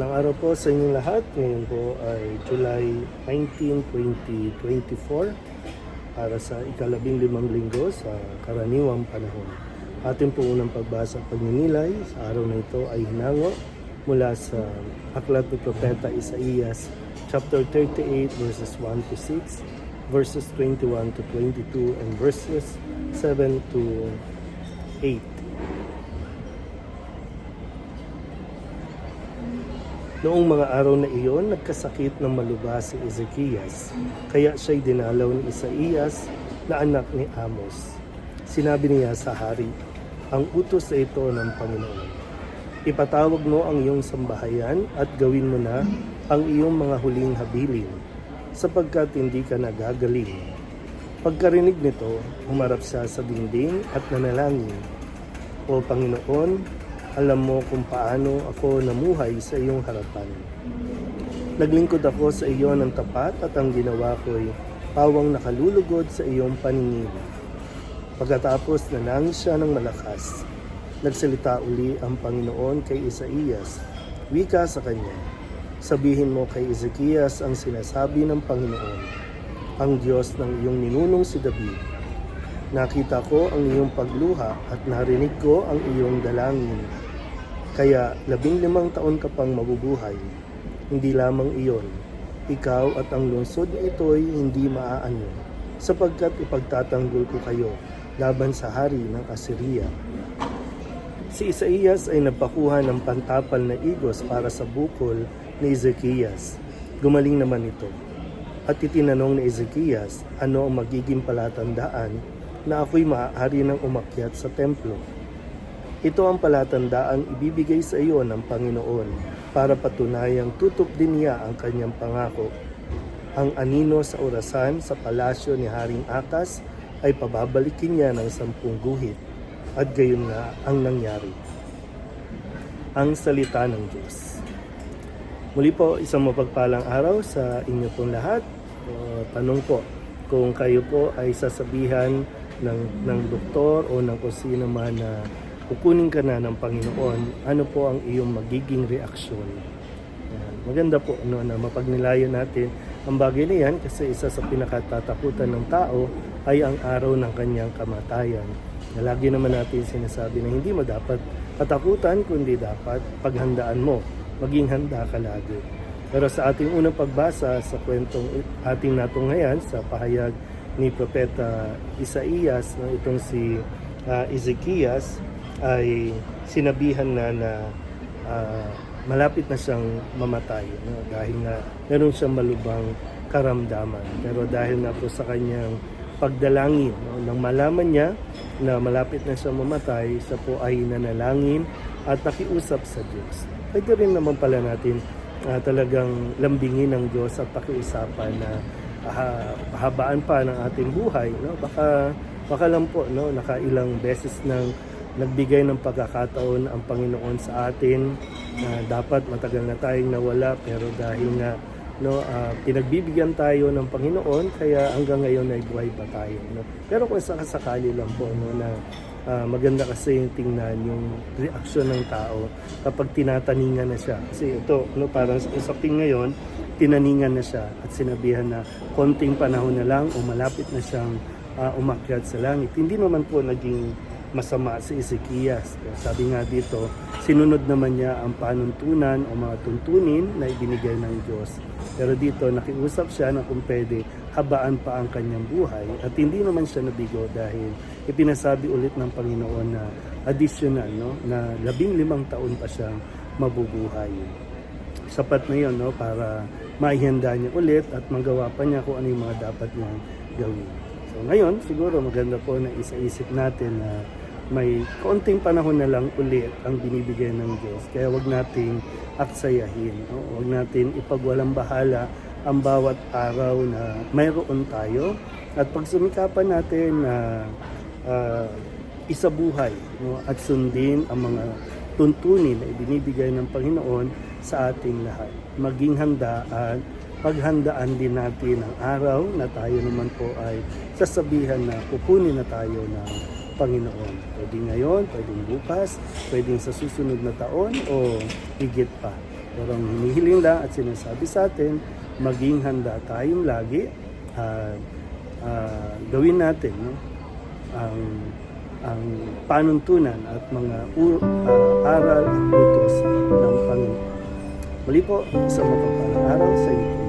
Mapagpalang araw po sa inyong lahat. Ngayon po ay July 19, 2024 para sa ikalabing limang linggo sa karaniwang panahon. Ating po unang pagbasa pagninilay sa araw na ito ay hinango mula sa Aklat ni Propeta Isaías chapter 38 verses 1 to 6, verses 21 to 22, and verses 7 to 8. Noong mga araw na iyon, nagkasakit ng maluba si Ezekias, kaya siya'y dinalaw ni Isaías na anak ni Amos. Sinabi niya sa hari, ang utos na ito ng Panginoon. Ipatawag mo ang iyong sambahayan at gawin mo na ang iyong mga huling habilin, sapagkat hindi ka nagagaling. Pagkarinig nito, humarap siya sa dingding at nanalangin, O Panginoon, alam mo kung paano ako namuhay sa iyong harapan. Naglingkod ako sa iyo ng tapat at ang ginawa ko'y pawang nakalulugod sa iyong paningin. Pagkatapos nanangis siya ng malakas, nagsalita uli ang Panginoon kay Isaías. Wika sa kanya, sabihin mo kay Ezekias ang sinasabi ng Panginoon, ang Diyos ng iyong ninunong si David. Nakita ko ang iyong pagluha at narinig ko ang iyong dalangin. Kaya labing limang taon ka pang mabubuhay. Hindi lamang iyon. Ikaw at ang lungsod na ito'y hindi maaano, sapagkat ipagtatanggol ko kayo laban sa hari ng Assyria. Si Isaías ay napakuha ng pantapal na igos para sa bukol ni Ezekias. Gumaling naman ito. At itinanong ni Ezekias ano ang magiging palatandaan na ako'y maaari ng umakyat sa templo. Ito ang palatandaang ibibigay sa iyo ng Panginoon para patunayang tutup din niya ang kanyang pangako. Ang anino sa orasan sa palasyo ni Haring Akas ay pababalikin niya ng sampung guhit at gayon nga ang nangyari. Ang salita ng Diyos. Muli po, isang mapagpalang araw sa inyo pong lahat. O, tanong po, kung kayo po ay sasabihan ng, ng doktor o ng kung sino man na kukunin ka na ng Panginoon, ano po ang iyong magiging reaksyon? Yan. Maganda po no, na mapagnilayan natin ang bagay na yan kasi isa sa pinakatatakutan ng tao ay ang araw ng kanyang kamatayan. Na lagi naman natin sinasabi na hindi mo dapat katakutan kundi dapat paghandaan mo. Maging handa ka lagi. Pero sa ating unang pagbasa sa kwentong ating natunghayan sa pahayag ni Propeta Isaías, no, itong si uh, Ezekias, ay sinabihan na na ah, malapit na siyang mamatay no? dahil nga meron siyang malubang karamdaman. Pero dahil nga po sa kanyang pagdalangin, no? nang malaman niya na malapit na siyang mamatay, siya po ay nanalangin at nakiusap sa Diyos. Pwede rin naman pala natin ah, talagang lambingin ng Diyos at pakiusapan na ah, pahabaan pa ng ating buhay. No? Baka, baka lang po, no? nakailang beses ng nagbigay ng pagkakataon ang Panginoon sa atin na dapat matagal na tayong nawala pero dahil nga no ah, pinagbibigyan tayo ng Panginoon kaya hanggang ngayon ay buhay pa tayo no pero kung sakasakali lang po no na ah, maganda kasi yung tingnan yung reaksyon ng tao kapag tinataningan na siya kasi ito no parang sa usapin ngayon tinaningan na siya at sinabihan na konting panahon na lang o malapit na siyang ah, umakyat sa langit hindi naman po naging masama si Ezekias. Sabi nga dito, sinunod naman niya ang panuntunan o mga tuntunin na ibinigay ng Diyos. Pero dito, nakiusap siya na kung pwede, habaan pa ang kanyang buhay. At hindi naman siya nabigo dahil ipinasabi ulit ng Panginoon na additional, no? na labing limang taon pa siyang mabubuhay. Sapat na yun no? para maihanda niya ulit at magawa pa niya kung ano yung mga dapat niyang gawin. So ngayon, siguro maganda po na isa-isip natin na may konting panahon na lang ulit ang binibigay ng Diyos. Kaya wag nating aksayahin. No? Wag natin ipagwalang bahala ang bawat araw na mayroon tayo. At pagsumikapan natin na uh, isabuhay no? at sundin ang mga tuntunin na ibinibigay ng Panginoon sa ating lahat. Maging handa at paghandaan din natin ang araw na tayo naman po ay sasabihan na kukunin na tayo ng Panginoon. Pwede ngayon, pwedeng bukas, pwedeng sa susunod na taon o higit pa. Pero ang hinihiling lang at sinasabi sa atin, maging handa tayong lagi at ah, gawin natin no? ang ang panuntunan at mga u- ah, aral at utos ng Panginoon. Muli po, sa mapagpalang araw sa inyo.